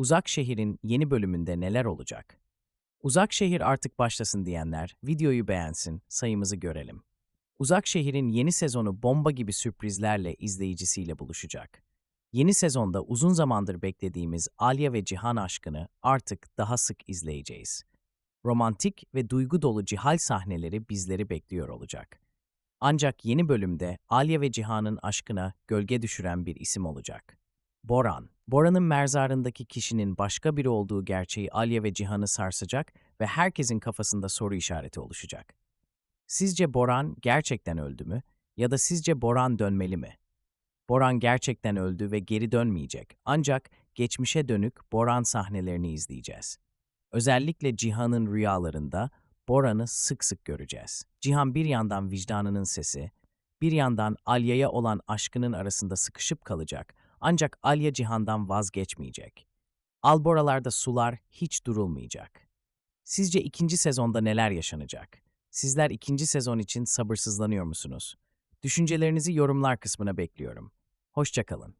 Uzak Şehir'in yeni bölümünde neler olacak? Uzak Şehir artık başlasın diyenler videoyu beğensin, sayımızı görelim. Uzak Şehir'in yeni sezonu bomba gibi sürprizlerle izleyicisiyle buluşacak. Yeni sezonda uzun zamandır beklediğimiz Alya ve Cihan aşkını artık daha sık izleyeceğiz. Romantik ve duygu dolu Cihal sahneleri bizleri bekliyor olacak. Ancak yeni bölümde Alya ve Cihan'ın aşkına gölge düşüren bir isim olacak. Boran. Boran'ın merzarındaki kişinin başka biri olduğu gerçeği Alya ve Cihan'ı sarsacak ve herkesin kafasında soru işareti oluşacak. Sizce Boran gerçekten öldü mü ya da sizce Boran dönmeli mi? Boran gerçekten öldü ve geri dönmeyecek. Ancak geçmişe dönük Boran sahnelerini izleyeceğiz. Özellikle Cihan'ın rüyalarında Boran'ı sık sık göreceğiz. Cihan bir yandan vicdanının sesi, bir yandan Alya'ya olan aşkının arasında sıkışıp kalacak. Ancak Alya Cihan'dan vazgeçmeyecek. Alboralarda sular hiç durulmayacak. Sizce ikinci sezonda neler yaşanacak? Sizler ikinci sezon için sabırsızlanıyor musunuz? Düşüncelerinizi yorumlar kısmına bekliyorum. Hoşçakalın.